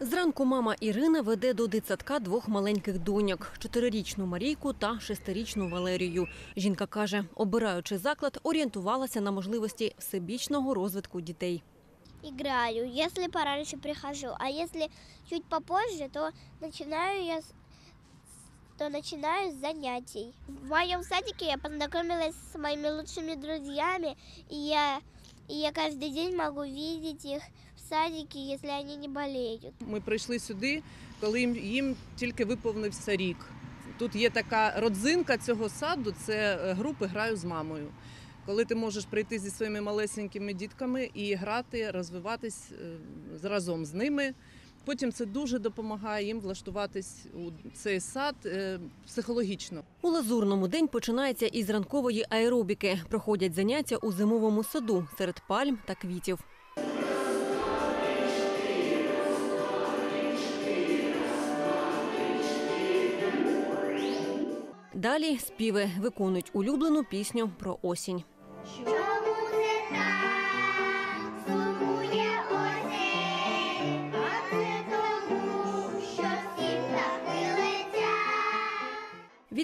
Зранку мама Ірина веде до дитсадка двох маленьких доньок – чотирирічну Марійку та шестирічну Валерію. Жінка каже, обираючи заклад, орієнтувалася на можливості всебічного розвитку дітей. играю, если пораньше прихожу, а если чуть попозже, то начинаю я с- то начинаю с занятий. В моем садике я познакомилась с моими лучшими друзьями, и я, и я каждый день могу видеть их в садике, если они не болеют. Ми прийшли сюди, коли їм, їм тільки виповнився рік. Тут є така родзинка цього саду це е, групи граю з мамою. Коли ти можеш прийти зі своїми малесенькими дітками і грати, розвиватись е, разом з ними. Потім це дуже допомагає їм влаштуватись у цей сад е, психологічно. У Лазурному день починається із ранкової аеробіки. Проходять заняття у зимовому саду серед пальм та квітів. Далі співи виконують улюблену пісню про осінь.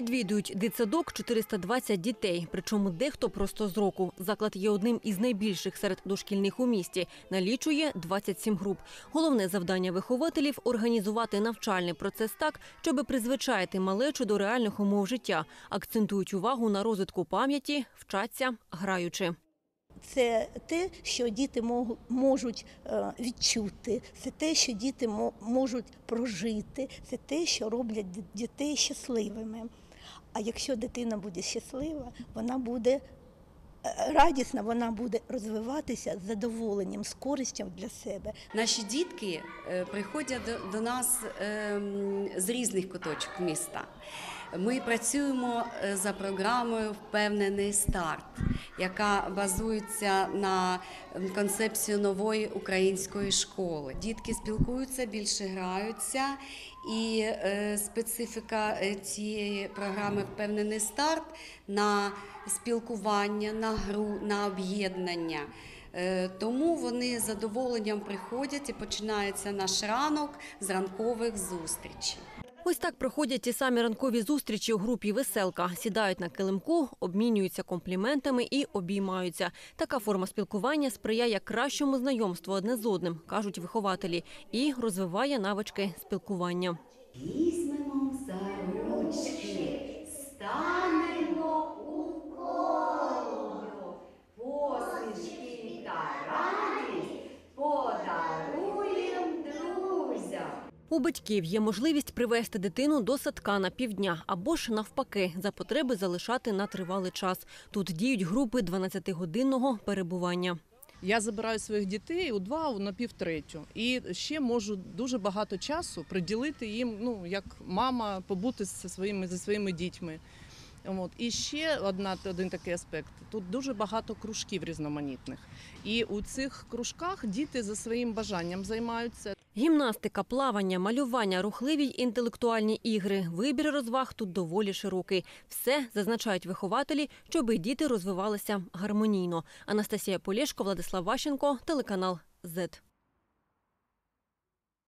Відвідують дитсадок 420 дітей, причому дехто просто з року. Заклад є одним із найбільших серед дошкільних у місті. Налічує 27 груп. Головне завдання вихователів організувати навчальний процес так, щоб призвичаїти малечу до реальних умов життя. Акцентують увагу на розвитку пам'яті, вчаться граючи. Це те, що діти можуть е, відчути, це те, що діти мо- можуть прожити, це те, що роблять дітей щасливими. А якщо дитина буде щаслива, вона буде е, радісна, вона буде розвиватися з задоволенням, з користю для себе. Наші дітки е, приходять до, нас ем, з різних куточок міста. Ми працюємо е, за програмою Впевнений старт, яка базується на концепцію нової української школи. Дітки спілкуються, більше граються, і е, специфіка е, цієї програми Впевнений старт на спілкування, на гру, на об'єднання. Тому вони з задоволенням приходять і починається наш ранок з ранкових зустрічей. Ось так проходять ті самі ранкові зустрічі у групі Веселка. Сідають на килимку, обмінюються компліментами і обіймаються. Така форма спілкування сприяє кращому знайомству одне з одним, кажуть вихователі, і розвиває навички спілкування. Візьмемо У батьків є можливість привезти дитину до садка на півдня або ж навпаки за потреби залишати на тривалий час. Тут діють групи 12-годинного перебування. Я забираю своїх дітей у два на півтретю. І ще можу дуже багато часу приділити їм, ну як мама, побути зі своїми зі своїми дітьми. От. І ще одна, один такий аспект. Тут дуже багато кружків різноманітних. І у цих кружках діти за своїм бажанням займаються. Гімнастика, плавання, малювання, рухливі й інтелектуальні ігри. Вибір розваг тут доволі широкий. Все зазначають вихователі, щоб діти розвивалися гармонійно. Анастасія Полєшко, Владислав Ващенко, телеканал ЗЕТ.